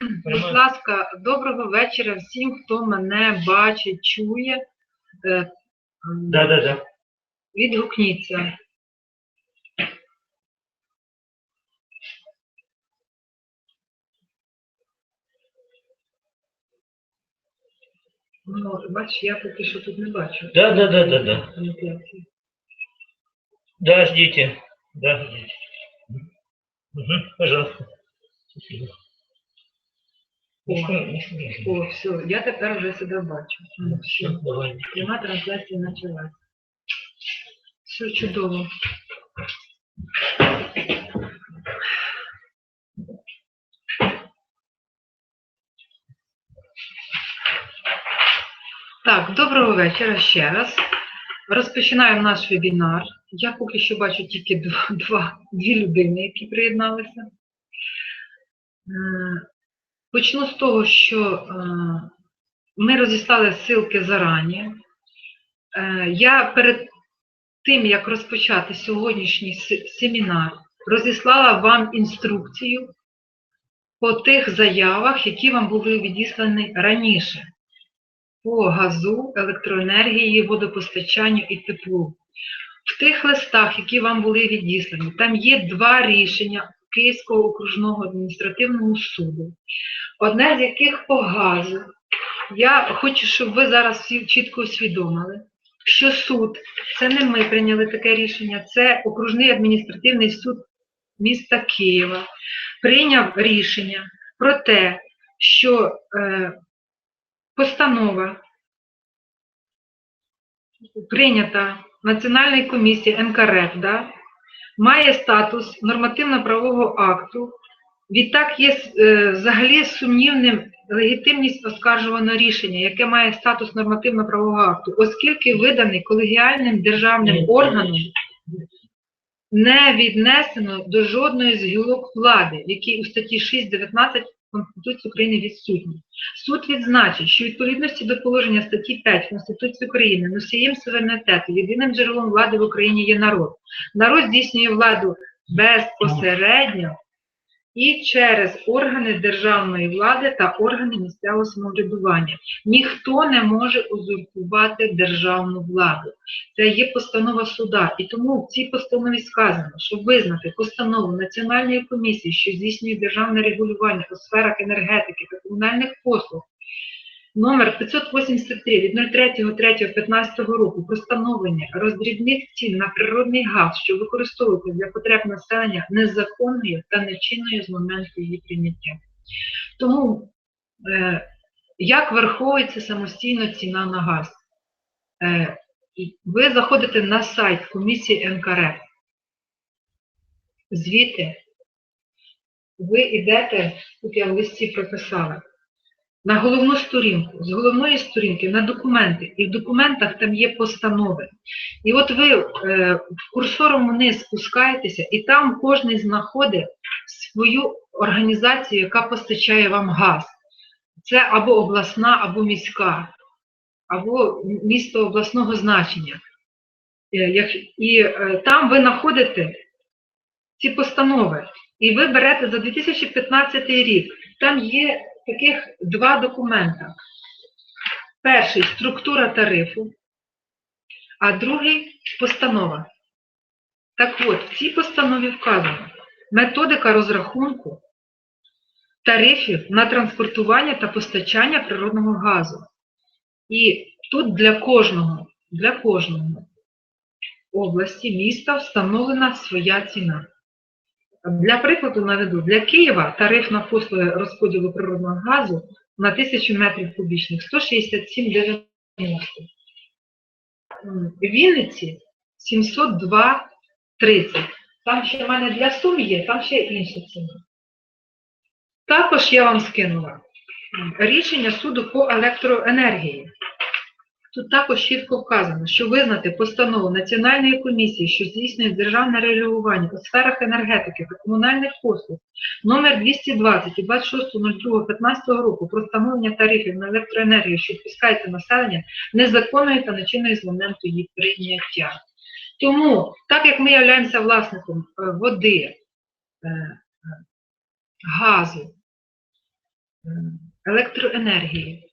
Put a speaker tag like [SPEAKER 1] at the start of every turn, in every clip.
[SPEAKER 1] Будь ласка, доброго вечора всім, хто мене бачить, чує. Е,
[SPEAKER 2] Да, да, да.
[SPEAKER 1] Відгукніться. Ну, бачиш, я поки що тут не бачу.
[SPEAKER 2] Да, да, да, да, да. Да, ждите. Да, ждите. Угу, пожалуйста. Спасибо. Ну, что, ну, что дальше?
[SPEAKER 1] О, все, я тепер вже себе бачу. Ну. Пряма трансляція почалась. Все чудово. Так, доброго вечора ще раз. Розпочинаємо наш вебінар. Я поки що бачу тільки два, два, дві людини, які приєдналися. Почну з того, що е, ми розіслали ссылки зарані. Е, Я перед тим, як розпочати сьогоднішній семінар, розіслала вам інструкцію по тих заявах, які вам були відіслані раніше по газу, електроенергії, водопостачанню і теплу. В тих листах, які вам були відіслані, там є два рішення Київського окружного адміністративного суду, одне з яких по газу. Я хочу, щоб ви зараз всі чітко усвідомили, що суд, це не ми прийняли таке рішення, це окружний адміністративний суд міста Києва, прийняв рішення про те, що е, постанова прийнята Національною комісією НКРФ, да, має статус нормативно-правового акту. Відтак є е, взагалі сумнівним легітимність оскаржуваного рішення, яке має статус нормативно-правового акту, оскільки виданий колегіальним державним органом не віднесено до жодної з гілок влади, які у статті 6.19 Конституції України відсутні. Суд відзначить, що відповідності до положення статті 5 Конституції України носієм суверенітету, єдиним джерелом влади в Україні є народ. Народ здійснює владу безпосередньо і через органи державної влади та органи місцевого самоврядування. Ніхто не може узурпувати державну владу. Це є постанова суда. І тому в цій постанові сказано, щоб визнати постанову Національної комісії, що здійснює державне регулювання у сферах енергетики та комунальних послуг, номер 583 від 03.03.15 року про встановлення роздрібних цін на природний газ, що використовується для потреб населення незаконною та нечинною з моменту її прийняття. Тому е, як враховується самостійно ціна на газ? Е, ви заходите на сайт комісії НКРФ. Звідти ви йдете, тут я в листі прописала, на головну сторінку. З головної сторінки на документи. І в документах там є постанови. І от ви е, курсором вниз спускаєтеся, і там кожен знаходить свою організацію, яка постачає вам газ. Це або обласна, або міська або місто обласного значення. Е, І е, там ви знаходите ці постанови. І ви берете за 2015 рік. Там є таких два документа. Перший структура тарифу, а другий постанова. Так от, в цій постанові вказано методика розрахунку тарифів на транспортування та постачання природного газу. І тут для кожного, для кожного області, міста встановлена своя ціна. Для прикладу наведу, для Києва тариф на послуги розподілу природного газу на 1000 метрів кубічних 167,90. В Вінниці 702,30. Там ще в мене для сум є, там ще інша ціна. Також я вам скинула рішення суду по електроенергії. Тут також чітко вказано, що визнати постанову Національної комісії, що здійснює державне регулювання у сферах енергетики та комунальних послуг номер 220 і 26.02.15 року про встановлення тарифів на електроенергію, що впускається населення, незаконною та нечинною з моменту її прийняття. Тому, так як ми являємося власником е, води, е, е, газу електроенергії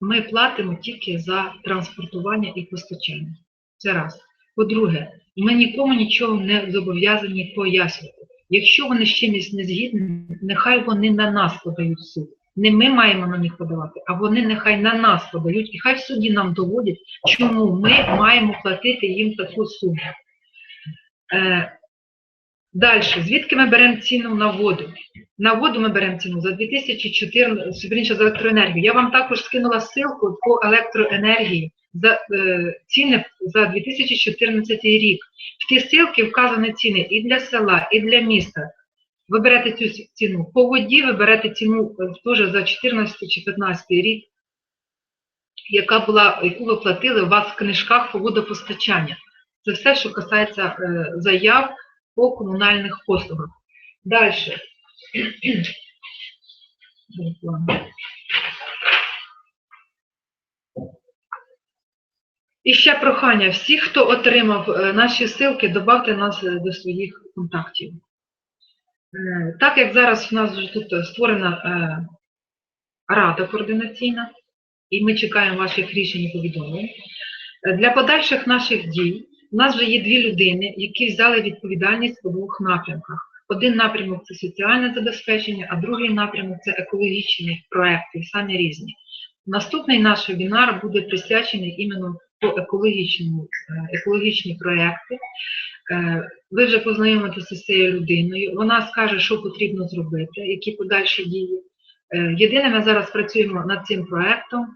[SPEAKER 1] ми платимо тільки за транспортування і постачання. Це раз. По-друге, ми нікому нічого не зобов'язані пояснювати. Якщо вони з чимось не згідні, нехай вони на нас подають суд. Не ми маємо на них подавати, а вони нехай на нас подають, і хай в суді нам доводять, чому ми маємо платити їм таку суму. Е, Далі, звідки ми беремо ціну на воду? На воду ми беремо ціну за 2014, вірніше, за електроенергію. Я вам також скинула ссылку по електроенергії за е, ціни за 2014 рік. В ті ссылки вказані ціни і для села, і для міста. Ви берете цю ціну. По воді ви берете ціну е, теж за 14 чи 15 рік, яка була, яку ви платили у вас в книжках по водопостачання. Це все, що касається е, заяв по комунальних послугах. Далі. І ще прохання. Всі, хто отримав е, наші ссылки, добавте нас е, до своїх контактів. Е, Так як зараз у нас вже тут створена рада координаційна, і ми чекаємо ваших рішень і повідомлень. Для подальших наших дій у нас вже є дві людини, які взяли відповідальність по двох напрямках. Один напрямок це соціальне забезпечення, а другий напрямок це екологічні проекти, самі різні. Наступний наш вебінар буде присвячений іменно по екологічному, е, екологічні проекти. Е, Ви вже познайомитеся з цією людиною, вона скаже, що потрібно зробити, які подальші дії. Е, Єдине, ми зараз працюємо над цим проектом,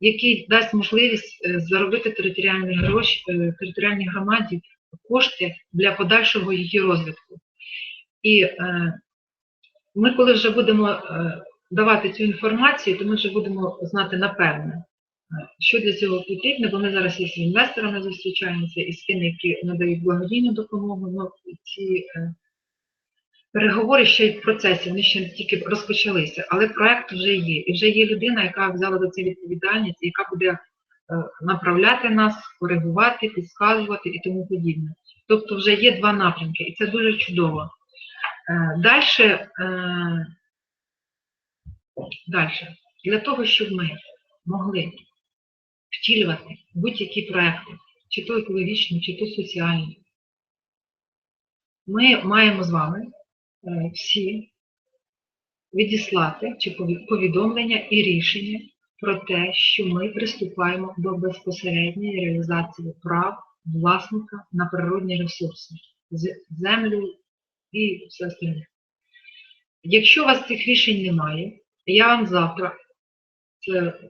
[SPEAKER 1] який дасть можливість заробити територіальні гроші, територіальній громаді кошти для подальшого її розвитку. І е, ми, коли вже будемо е, давати цю інформацію, то ми вже будемо знати напевне, е, що для цього потрібно, бо ми зараз із інвесторами зустрічаємося, і з тими, які надають благодійну допомогу. Ну, ці переговори ще й в процесі, вони ще тільки розпочалися, але проект вже є. І вже є людина, яка взяла за це відповідальність, яка буде направляти нас, коригувати, підказувати і тому подібне. Тобто вже є два напрямки, і це дуже чудово. Далі, далі, для того, щоб ми могли втілювати будь-які проекти, чи то екологічні, чи то соціальні, ми маємо з вами е, всі відіслати чи повідомлення і рішення про те, що ми приступаємо до безпосередньої реалізації прав власника на природні ресурси, землю і все остальне. Якщо у вас цих рішень немає, я вам завтра, це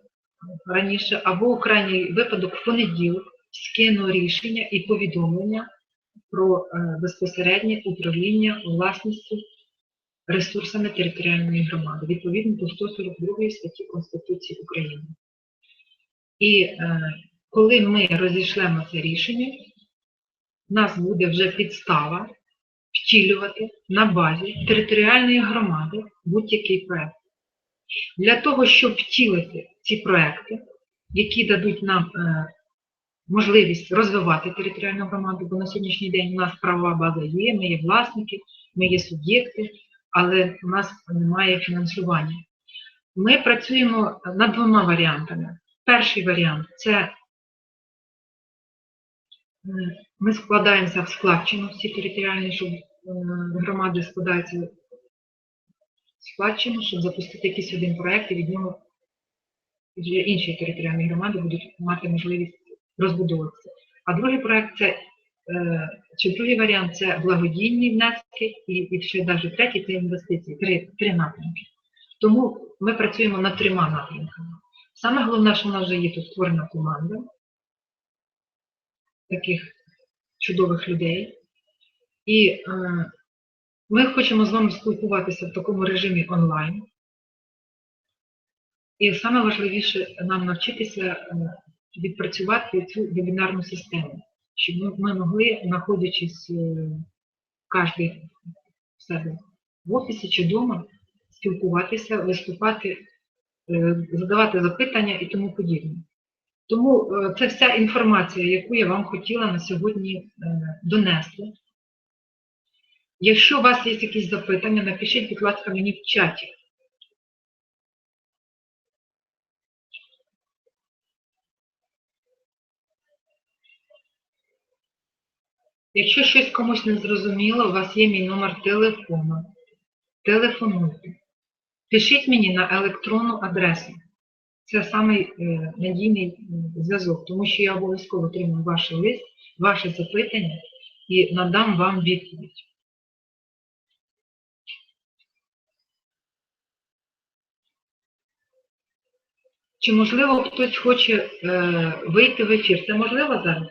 [SPEAKER 1] раніше, або у крайній випадок в понеділок, скину рішення і повідомлення про е, безпосереднє управління власністю ресурсами територіальної громади, відповідно до 142 статті Конституції України. І е, коли ми розійшлемо це рішення, у нас буде вже підстава втілювати на базі територіальної громади будь-який проект. Для того, щоб втілити ці проекти, які дадуть нам е, можливість розвивати територіальну громаду, бо на сьогоднішній день у нас правова база є, ми є власники, ми є суб'єкти, але у нас немає фінансування. Ми працюємо над двома варіантами. Перший варіант це ми складаємося в складчину всі територіальні, щоб громади складаються в складчину, щоб запустити якийсь один проект і від нього вже інші територіальні громади будуть мати можливість розбудовуватися. А другий проект це е, чи другий варіант це благодійні внески, і, і ще навіть третій це інвестиції, три, три напрямки. Тому ми працюємо над трьома напрямками. Саме головне, що в нас вже є тут створена команда таких чудових людей. І е, ми хочемо з вами спілкуватися в такому режимі онлайн. І саме важливіше нам навчитися е, відпрацювати цю вебінарну систему, щоб ми, могли, знаходячись е, кожен в себе в офісі чи вдома, спілкуватися, виступати, задавати запитання і тому подібне. Тому це вся інформація, яку я вам хотіла на сьогодні донести. Якщо у вас є якісь запитання, напишіть, будь ласка, мені в чаті. Якщо щось комусь не зрозуміло, у вас є мій номер телефону. Телефонуйте. Пишіть мені на електронну адресу. Це самий е, надійний е, зв'язок, тому що я обов'язково отримую ваш лист, ваше запитання і надам вам відповідь. Чи можливо хтось хоче е, вийти в ефір? Це можливо зараз?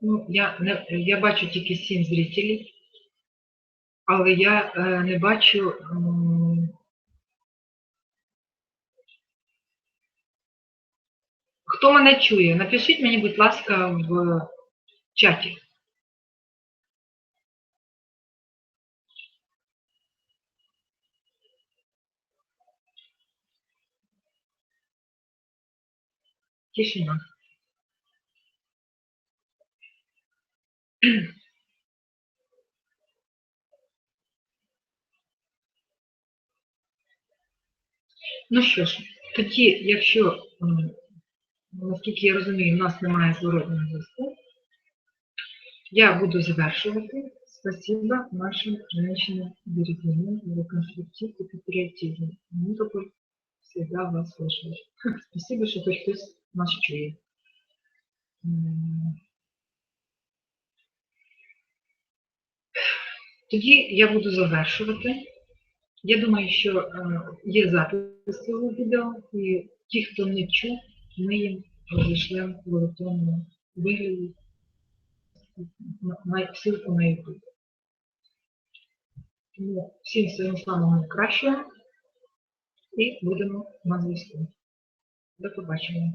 [SPEAKER 1] Ну, я, не, я бачу тільки сім зрителів, але я е, не бачу. м, Хто мене чує? Напишіть мені, будь ласка, в чаті. Тишина. Ну що ж, тоді, якщо, наскільки я розумію, у нас немає зворотного зв'язку, я буду завершувати. Спасибо нашим женщинам берегиням за конструктив и патриотизм. Мы только всегда вас слышали. Спасибо, що хоч хтось нас чує. Тоді я буду завершувати. Я думаю, що е, є запис цього відео, і ті, хто не чув, ми їм розійшлемо в електронному вигляді ссылку на YouTube. Тому всім своїм самого найкращого і будемо на зв'язку. До побачення.